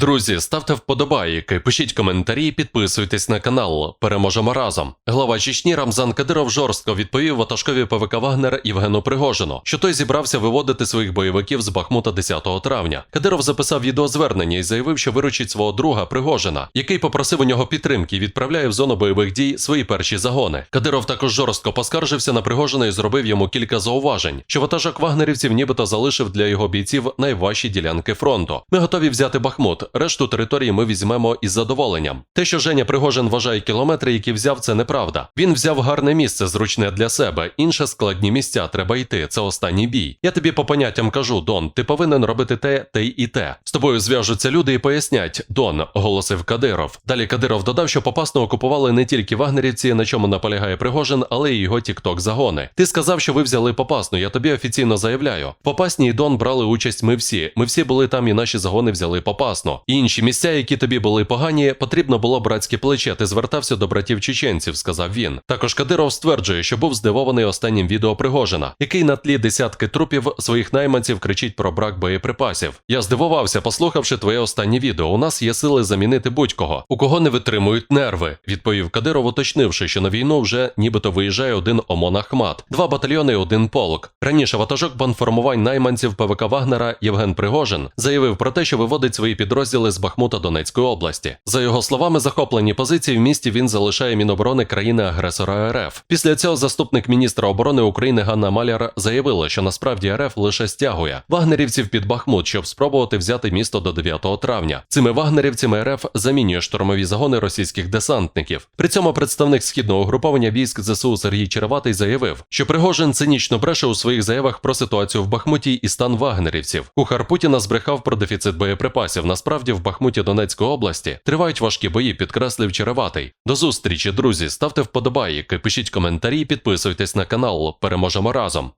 Друзі, ставте вподобайки, пишіть коментарі, підписуйтесь на канал. Переможемо разом. Глава Чечні Рамзан Кадиров жорстко відповів ватажкові ПВК Вагнер Євгену Пригожину, що той зібрався виводити своїх бойовиків з Бахмута 10 травня. Кадиров записав відеозвернення і заявив, що виручить свого друга Пригожина, який попросив у нього підтримки і відправляє в зону бойових дій свої перші загони. Кадиров також жорстко поскаржився на Пригожина і зробив йому кілька зауважень, що ватажок вагнерівців нібито залишив для його бійців найважчі ділянки фронту. Ми готові взяти Бахмут. Решту території ми візьмемо із задоволенням. Те, що Женя Пригожин вважає кілометри, які взяв, це неправда. Він взяв гарне місце, зручне для себе. Інше складні місця треба йти. Це останній бій. Я тобі по поняттям кажу, Дон, ти повинен робити те, те і те. З тобою зв'яжуться люди і пояснять. Дон, оголосив Кадиров. Далі Кадиров додав, що попасно окупували не тільки вагнерівці, на чому наполягає Пригожин, але й його тікток загони. Ти сказав, що ви взяли попасну. Я тобі офіційно заявляю. Попасні і Дон брали участь. Ми всі. Ми всі були там, і наші загони взяли попасно. Інші місця, які тобі були погані, потрібно було братське плече. Ти звертався до братів чеченців, сказав він. Також Кадиров стверджує, що був здивований останнім відео Пригожина, який на тлі десятки трупів своїх найманців кричить про брак боєприпасів. Я здивувався, послухавши твоє останнє відео. У нас є сили замінити будь-кого, у кого не витримують нерви. Відповів Кадиров, уточнивши, що на війну вже нібито виїжджає один ОМОН Ахмат, два батальйони, один полк. Раніше ватажок бандформувань найманців ПВК Вагнера Євген Пригожин заявив про те, що виводить свої підрозділи з Бахмута Донецької області. За його словами, захоплені позиції в місті він залишає Міноборони країни-агресора РФ. Після цього заступник міністра оборони України Ганна Маляр заявила, що насправді РФ лише стягує вагнерівців під Бахмут, щоб спробувати взяти місто до 9 травня. Цими вагнерівцями РФ замінює штурмові загони російських десантників. При цьому представник східного угруповання військ ЗСУ Сергій Череватий заявив, що Пригожин цинічно бреше у своїх заявах про ситуацію в Бахмуті і стан вагнерівців. Кухар Путіна збрехав про дефіцит боєприпасів. Насправді в Бахмуті Донецької області тривають важкі бої, підкреслив Череватий. До зустрічі, друзі. Ставте вподобайки, пишіть коментарі, підписуйтесь на канал. Переможемо разом.